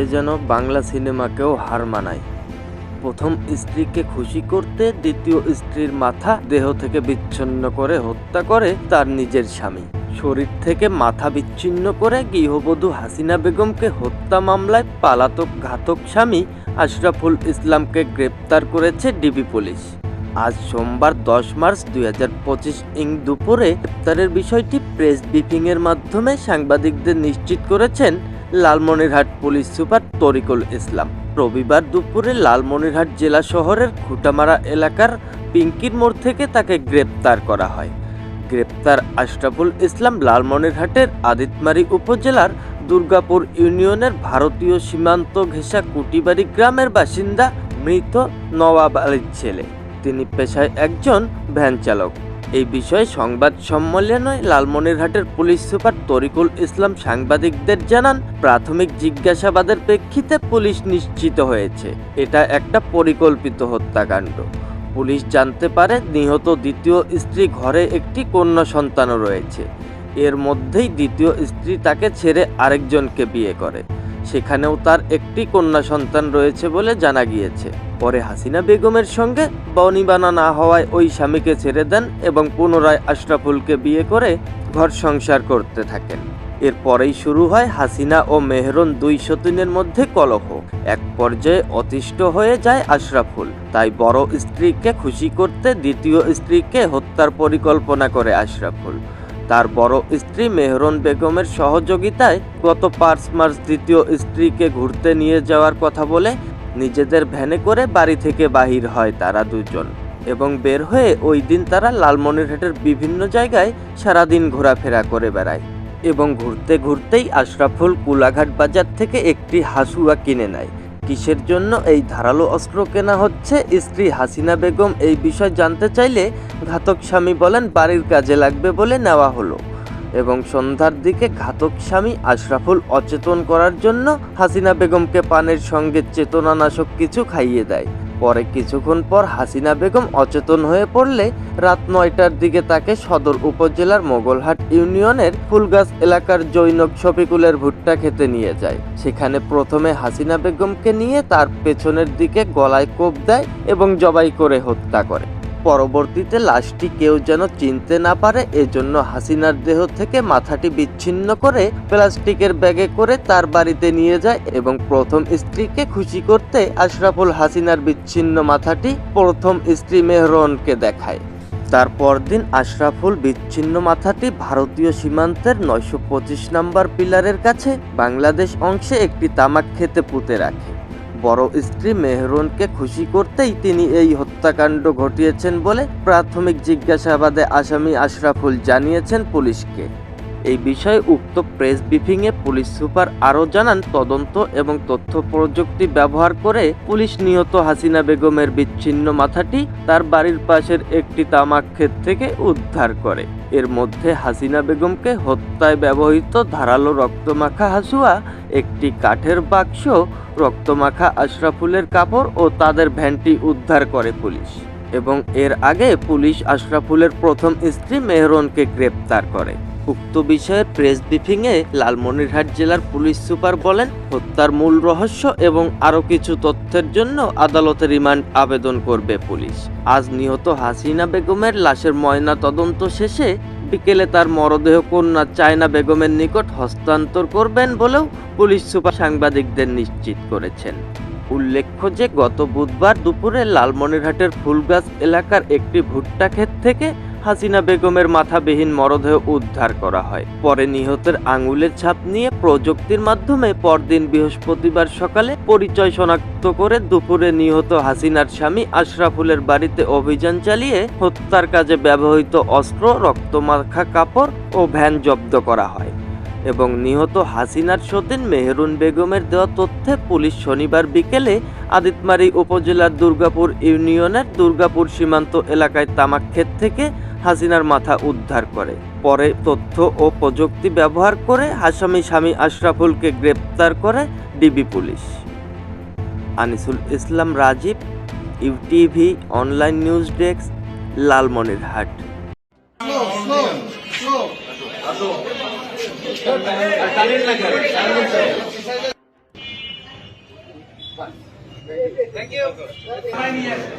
এ যেন বাংলা সিনেমাকেও হার মানায়। প্রথম স্ত্রীকে খুশি করতে দ্বিতীয় স্ত্রীর মাথা দেহ থেকে বিচ্ছিন্ন করে হত্যা করে তার নিজের স্বামী। শরীর থেকে মাথা বিচ্ছিন্ন করে গৃহবধূ হাসিনা বেগমকে হত্যা মামলায় পালাতক ঘাতক স্বামী আশরাফুল ইসলামকে গ্রেপ্তার করেছে ডিবি পুলিশ। আজ সোমবার দশ মার্চ দুই হাজার পঁচিশ ইং দুপুরে গ্রেপ্তারের বিষয়টি প্রেস ব্রিফিংয়ের মাধ্যমে সাংবাদিকদের নিশ্চিত করেছেন লালমনিরহাট পুলিশ সুপার তরিকুল ইসলাম। রবিবার দুপুরে লালমনিরহাট জেলা শহরের খুটামারা এলাকার পিঙ্কির মোড় থেকে তাকে গ্রেপ্তার করা হয়। গ্রেপ্তার আশরাফুল ইসলাম লালমনিরহাটের আদিতমারি উপজেলার দুর্গাপুর ইউনিয়নের ভারতীয় সীমান্ত ঘেঁষা কুটিবাড়ি গ্রামের বাসিন্দা মৃত নওয়াব আলীর ছেলে। তিনি পেশায় একজন ভ্যান চালক। এই বিষয়ে সংবাদ সম্মেলনে লালমনিরহাটের পুলিশ সুপার তরিকুল ইসলাম সাংবাদিকদের জানান, প্রাথমিক জিজ্ঞাসাবাদের প্রেক্ষিতে পুলিশ নিশ্চিত হয়েছে। এটা একটা পরিকল্পিত হত্যাকাণ্ড। পুলিশ জানতে পারে নিহত দ্বিতীয় স্ত্রী ঘরে একটি কন্যা সন্তানও রয়েছে। এর মধ্যেই দ্বিতীয় স্ত্রী তাকে ছেড়ে আরেকজনকে বিয়ে করে। সেখানেও তার একটি কন্যা সন্তান রয়েছে বলে জানা গিয়েছে। পরে হাসিনা বেগমের সঙ্গে বনিবানা না হওয়ায় ওই স্বামীকে ছেড়ে দেন এবং পুনরায় আশরাফুলকে বিয়ে করে ঘর সংসার করতে থাকেন। এরপরেই শুরু হয় হাসিনা ও মেহরুন দুই সতীনের মধ্যে কলহ। এক পর্যায়ে অতিষ্ঠ হয়ে যায় আশরাফুল। তাই বড় স্ত্রীকে খুশি করতে দ্বিতীয় স্ত্রীকে হত্যার পরিকল্পনা করে আশরাফুল। তার বড় স্ত্রী মেহরুন বেগমের সহযোগিতায় গত পাঁচ মার্চ দ্বিতীয় স্ত্রীকে ঘুরতে নিয়ে যাওয়ার কথা বলে নিজেদের ভ্যানে করে বাড়ি থেকে বাহির হয় তারা দুজন। এবং বের হয়ে ওই দিন তারা লালমনিরহাটের বিভিন্ন জায়গায় সারাদিন ঘোরাফেরা করে বেড়ায় এবং ঘুরতে ঘুরতেই আশরাফুল কুলাঘাট বাজার থেকে একটি হাসুয়া কিনে নেয়। কিসের জন্য এই ধারালো অস্ত্র কেনা হচ্ছে? স্ত্রী হাসিনা বেগম এই বিষয় জানতে চাইলে ঘাতক স্বামী বলেন, বাড়ির কাজে লাগবে বলে নেওয়া হলো। এবং সন্ধ্যার দিকে ঘাতক স্বামী আশরাফুল অচেতন করার জন্য হাসিনা বেগমকে পানের সঙ্গে চেতনানাশক কিছু খাইয়ে দেয়। পরে কিছুক্ষণ পর হাসিনা বেগম অচেতন হয়ে পড়লে রাত নয়টার দিকে তাকে সদর উপজেলার মোগলহাট ইউনিয়নের ফুলগাছ এলাকার জৈনক শফিকুলের ভুট্টা খেতে নিয়ে যায়। সেখানে প্রথমে হাসিনা বেগমকে নিয়ে তার পেছনের দিকে গলায় কোপ দেয় এবং জবাই করে হত্যা করে। পরবর্তীতে লাশটি কেউ যেন চিনতে না পারে, এজন্য হাসিনার দেহ থেকে মাথাটি বিচ্ছিন্ন করে প্লাস্টিকের ব্যাগে করে তার বাড়িতে নিয়ে যায় এবং প্রথম স্ত্রীকে খুশি করতে আশরাফুল হাসিনার বিচ্ছিন্ন মাথাটি প্রথম স্ত্রী মেহরনকে দেখায়। তার পরদিন আশরাফুল বিচ্ছিন্ন মাথাটি ভারতীয় সীমান্তের নয়শো পঁচিশ নম্বর পিলারের কাছে বাংলাদেশ অংশে একটি তামাক খেতে পুঁতে রাখে। বড় স্ত্রী মেহরুনকে খুশি করতেই তিনি এই হত্যাকাণ্ড ঘটিয়েছেন বলে প্রাথমিক জিজ্ঞাসাবাদে আসামি আশরাফুল জানিয়েছেন পুলিশকে। এই বিষয়ে উক্ত প্রেস ব্রিফিংয়ে পুলিশ সুপার আরও জানান, তদন্ত এবং তথ্য প্রযুক্তি ব্যবহার করে পুলিশ নিহত হাসিনা বেগমের বিচ্ছিন্ন মাথাটি তার বাড়ির পাশের একটি তামাক ক্ষেত থেকে উদ্ধার করে। এর মধ্যে হাসিনা বেগমকে হত্যায় ব্যবহৃত ধারালো রক্তমাখা হাসুয়া, একটি কাঠের বাক্স, রক্তমাখা আশরাফুলের কাপড় ও তাদের ভ্যানটি উদ্ধার করে পুলিশ। এবং এর আগে পুলিশ আশরাফুলের প্রথম স্ত্রী মেহরনকে গ্রেপ্তার করে। উক্ত বিষয়ে প্রেস ব্রিফিংয়ে লালমনিরহাট জেলার পুলিশ সুপার বলেন, হত্যার মূল রহস্য এবং আরও কিছু তথ্যের জন্য আদালতে রিমান্ড আবেদন করবে পুলিশ। আজ নিহত হাসিনা বেগমের লাশের ময়না তদন্ত শেষে বিকেলে তার মরদেহ কন্যা চায়না বেগমের নিকট হস্তান্তর করবেন বলেও পুলিশ সুপার সাংবাদিকদের নিশ্চিত করেছেন। উল্লেখ্য যে, গত বুধবার দুপুরে লালমনিরহাটের ফুলগাছ এলাকার একটি ভুট্টা ক্ষেত থেকে হাসিনা বেগমের মাথাবিহীন মরদেহ উদ্ধার করা হয়। পরে নিহতের আঙুলের ছাপ নিয়ে প্রযুক্তির মাধ্যমে পরদিন বৃহস্পতিবার সকালে পরিচয় শনাক্ত করে দুপুরে নিহত হাসিনার স্বামী আশরাফুলের বাড়িতে অভিযান চালিয়ে হত্যার কাজে ব্যবহৃত অস্ত্র, রক্তমাখা কাপড় ও ভ্যান জব্দ করা হয় এবং নিহত হাসিনার সতীন মেহরুন বেগমের দেওয়া তথ্যে পুলিশ শনিবার বিকেলে আদিতমারি উপজেলার দুর্গাপুর ইউনিয়নের দুর্গাপুর সীমান্ত এলাকায় তামাক ক্ষেত থেকে হাসিনার মাথা উদ্ধার করে। পরে তথ্য ও প্রযুক্তি ব্যবহার করে হাসামি স্বামী আশরাফুলকে গ্রেপ্তার করে DB police. Anisul Islam Rajib, UTV, online news desk, Lalmonirhat.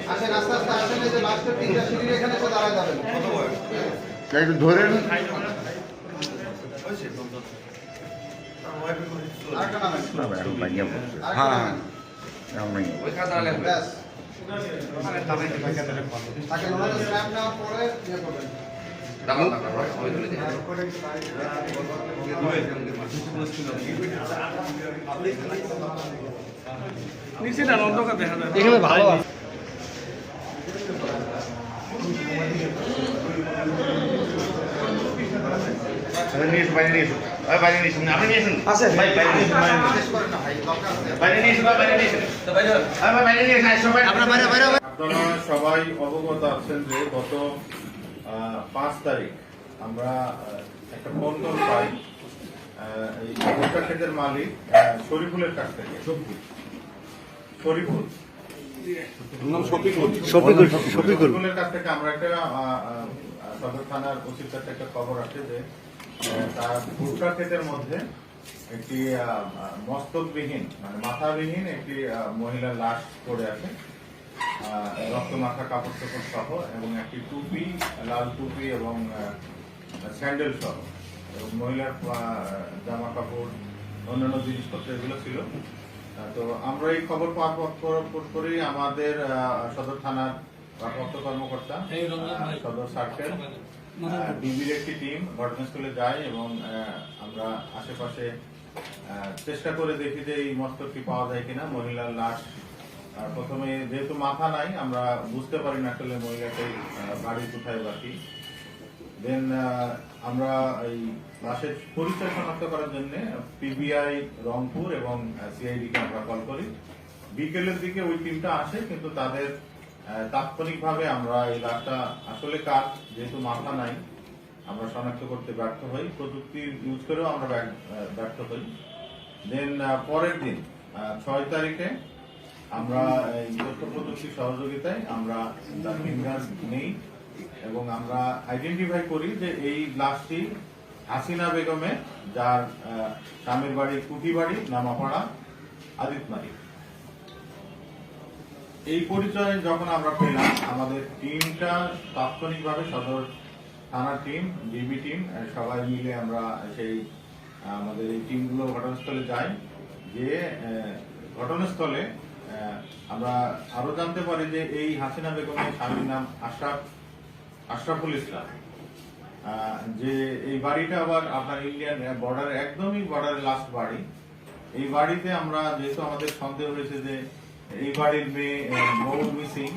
আসেন। আস্তে আস্তে আসেন এই যে লাস্টের তিনটা সিঁড়ির এখানে এসে দাঁড়ায় যাবেন একটু ধরেন। নামেন হ্যাঁ। আরেকটা নামেন ব্যাস তাকে ওনাদের স্ট্যাম্প নেওয়ার পরে করবেন নিয়ে এসো বাইরে নিয়ে এসো। ওই বাইরে নিয়ে এসো আপনি নিয়ে এসুন। ভাই বাইরে নিয়ে এসুন শেষ করেন না ভাই দরকার আছে বাইরে নিয়ে এসো বাইরে নিয়ে এসো। আরে ভাই, বাইরে নিয়ে এসো আসো বাইরে আপনারা সবাই অবগত আছেন যে গত আহ, পাঁচ তারিখ আমরা একটা ফোন কল পাই এই ভুট্টা ক্ষেতের মালিক শরীফুলের কাছ থেকে শরীফুল শফিকুলের কাছ থেকে আমরা একটা সদর থানার ওসির কাছে একটা খবর আছে যে তার ক্ষেতের মধ্যে একটি মস্তকবিহীন মানে মাথাবিহীন একটি মহিলার লাশ পড়ে আছে। রক্ত মাখা কাপড় চোপড় সহ এবং একটি টুপি লাল টুপি এবং স্যান্ডেল সহ। এবং মহিলার জামা কাপড় অন্যান্য জিনিসপত্র এগুলো ছিল। তো আমরা এই খবর পাওয়ার পরেই আমাদের সদর থানার ভারপ্রাপ্ত কর্মকর্তা সদর সার্কেল ডিবির একটি টিম ঘটনাস্থলে যায় এবং আমরা আশেপাশে চেষ্টা করে দেখি যে এই মস্তকটি পাওয়া যায় কিনা। মহিলার লাশ আর প্রথমে যেহেতু মাথা নাই আমরা বুঝতে পারি না আসলে মহিলাকে বাড়ি কোথায় বাকি দেন আমরা এই লাশের পরিচয় শনাক্ত করার জন্য পিবিআই রংপুর এবং সিআইডি কে আমরা কল করি। বিকেলের দিকে ওই টিমটা আসে, কিন্তু তাদের তাৎক্ষণিকভাবে আমরা এই লাশটা আসলে কার, যেহেতু মাথা নাই, আমরা শনাক্ত করতে ব্যর্থ হই। প্রযুক্তি ইউজ করেও আমরা ব্যর্থ- হই। দেন পরের দিন ছয় তারিখে আমরা এই তথ্য প্রযুক্তির সহযোগিতায় আমরা নেই। এবং আমরা আইডেন্টিফাই করি যে এই লাশটি হাসিনা বেগমের যার স্বামীর বাড়ি কুটি বাড়ি নামাপাড়া, আদিতমারি। এই পরিচয় যখন আমরা পেলাম, আমাদের টিমটা তাৎক্ষণিকভাবে সদর থানার টিম, ডিবি টিম সবাই মিলে আমরা সেই আমাদের এই টিমগুলো ঘটনাস্থলে যাই, যে ঘটনাস্থলে আমরা আরও জানতে পারি যে এই হাসিনা বেগমের স্বামীর নাম আশরাফ আশরাফুল ইসলাম। যে এই বাড়িটা আবার আপনার ইন্ডিয়ান বর্ডার একদমই বর্ডারের লাস্ট বাড়ি। এই বাড়িতে আমরা যেহেতু আমাদের সন্দেহ হয়েছে যে এই বাড়ির মেয়ে মৌল মিসিং,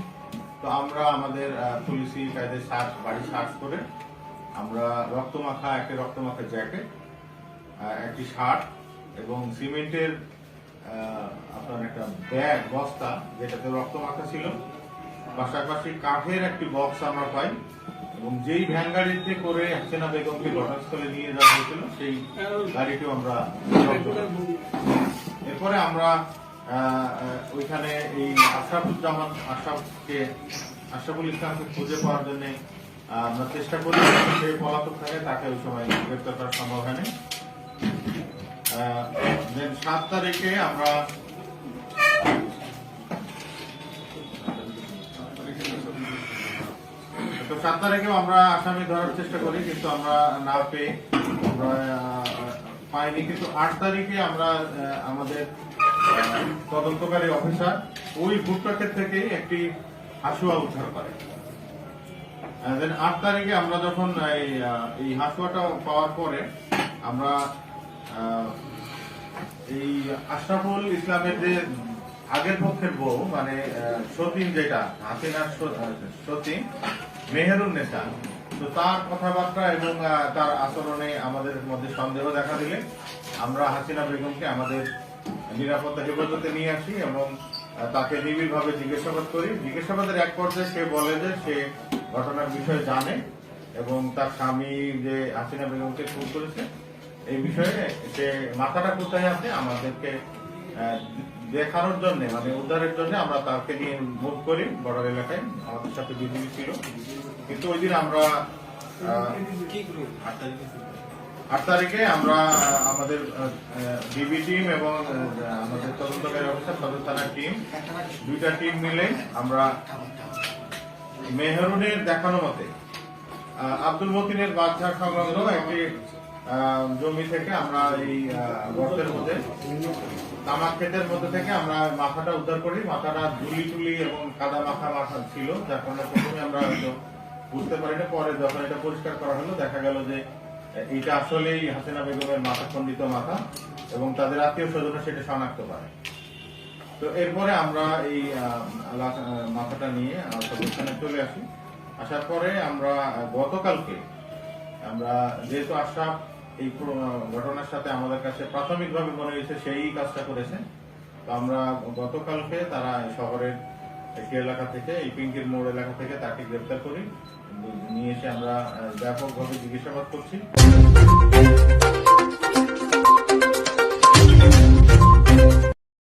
তো আমরা আমাদের পুলিশি কায়দে সার্চ, বাড়ি সার্চ করে আমরা রক্তমাখা, একটা রক্তমাখা জ্যাকেট একটি শার্ট এবং সিমেন্টের আপনার একটা ব্যাগ, বস্তা, যেটাতে রক্তমাখা ছিল। পাশাপাশি কাঠের একটি বক্স আমরা পাই এবং যেই ভ্যান গাড়িতে করে হাসিনা বেগমকে ঘটনাস্থলে নিয়ে যাওয়া হয়েছিল, সেই গাড়িটিও আমরা এরপরে আমরা ওইখানে এই আশরাফুজ্জামান, আশরাফকে, আশরাফুল ইসলামকে খুঁজে পাওয়ার জন্য আমরা চেষ্টা করি সে পলাতক থাকে, তাকে ওই সময় গ্রেপ্তার করা সম্ভব হয়নি সাত তারিখে আমরা তো সাত তারিখেও আমরা আসামি ধরার চেষ্টা করি, কিন্তু আমরা না পেয়ে পাইনি। কিন্তু আট তারিখে আমরা আমাদের তদন্তকারী অফিসার ওই ভোট প্যাকেট থেকেই একটি হাসুয়া উদ্ধার করে। দেন আট তারিখে আমরা যখন এই হাসুয়াটা পাওয়ার পরে আমরা এই আশরাফুল ইসলামের যে আগের পক্ষের বউ মানে সতীন যেটা, হাসিনার সতীন মেহেরুন নেতা। তো তার কথাবার্তা এবং তার আচরণে আমাদের মধ্যে সন্দেহ দেখা দিলে আমরা হাসিনা বেগমকে আমাদের নিরাপত্তা হেফাজতে নিয়ে আসি এবং তাকে নিবিড় ভাবে জিজ্ঞাসাবাদ করি। জিজ্ঞাসাবাদের এক পর্যায়ে সে বলে যে সে ঘটনার বিষয়ে জানে এবং তার স্বামী যে হাসিনা বেগমকে খুন করেছে, এই বিষয়ে সে মাথাটা কোথায় আছে আমাদেরকে দেখানোর জন্য মানে উদ্ধারের জন্য আমরা তাকে নিয়ে মুভ করি বর্ডার এলাকায়। আমাদের সাথে বিজিবি ছিল। কিন্তু ওই দিন আমরা আট তারিখে। আমরা আমাদের ডিবি টিম এবং আমাদের তদন্তকারী অফিসার সদর থানার টিম দুইটা টিম মিলে আমরা মেহরুনের দেখানো মতে আব্দুল মতিনের বাদশাহ সংলগ্ন একটি জমি থেকে আমরা এই গর্তের মধ্যে তামাক ক্ষেতের মধ্যে থেকে আমরা মাথাটা উদ্ধার করি। মাথাটা ধুলি টুলি এবং কাদা মাথা মাথা ছিল, যার কারণে প্রথমে আমরা বুঝতে পারিনি, পরে যখন এটা পরিষ্কার করা হলো, দেখা গেল যে এটা আসলেই হাসিনা বেগমের মাথা খন্ডিত মাথা, এবং তাদের আত্মীয় স্বজনরা সেটা শনাক্ত করে। তো এরপরে আমরা এই মাথাটা নিয়ে প্রতিষ্ঠানে চলে আসি। আসার পরে আমরা গতকালকে আমরা যেহেতু আশরাফ এই ঘটনার সাথে আমাদের কাছে প্রাথমিকভাবে মনে হয়েছে সেই কাজটা করেছে। তো আমরা গতকালকে তারা শহরের একটি এলাকা থেকে, এই পিঙ্কির মোড় এলাকা থেকে তাকে গ্রেপ্তার করি। নিয়ে এসে আমরা ব্যাপকভাবে জিজ্ঞাসাবাদ করছি।